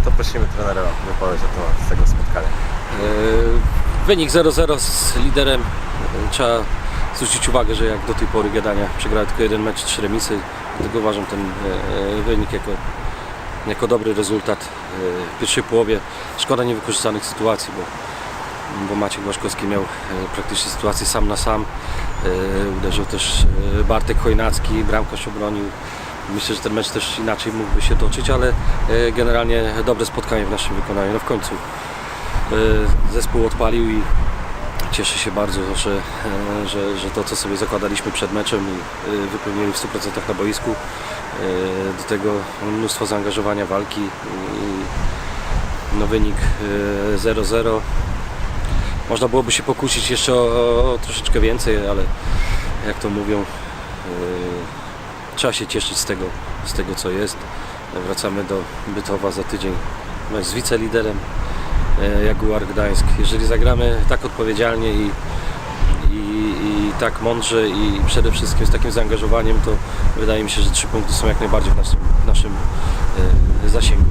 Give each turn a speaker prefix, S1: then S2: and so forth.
S1: trener wypowie się to z tego spotkania.
S2: E, Wynik 0-0 z liderem. E, Trzeba zwrócić uwagę, że jak do tej pory Gadania przegrała tylko jeden mecz, trzy remisy. Dlatego uważam ten e, wynik jako, jako dobry rezultat w pierwszej połowie. Szkoda niewykorzystanych sytuacji, bo, bo Maciek Błaszkowski miał praktycznie sytuację sam na sam. Uderzył też Bartek Chojnacki, bramkarz obronił. Myślę, że ten mecz też inaczej mógłby się toczyć, ale e, generalnie dobre spotkanie w naszym wykonaniu. No w końcu e, zespół odpalił i cieszę się bardzo, że, e, że, że to co sobie zakładaliśmy przed meczem i wypełnili w 100% na boisku. Do tego mnóstwo zaangażowania walki i no wynik e, 0-0. Można byłoby się pokusić jeszcze o, o troszeczkę więcej, ale jak to mówią, trzeba się cieszyć z tego, z tego co jest. Wracamy do Bytowa za tydzień z wiceliderem e, Jaguar Gdańsk. Jeżeli zagramy tak odpowiedzialnie i, i, i tak mądrze i przede wszystkim z takim zaangażowaniem, to wydaje mi się, że trzy punkty są jak najbardziej w naszym, w naszym e, zasięgu.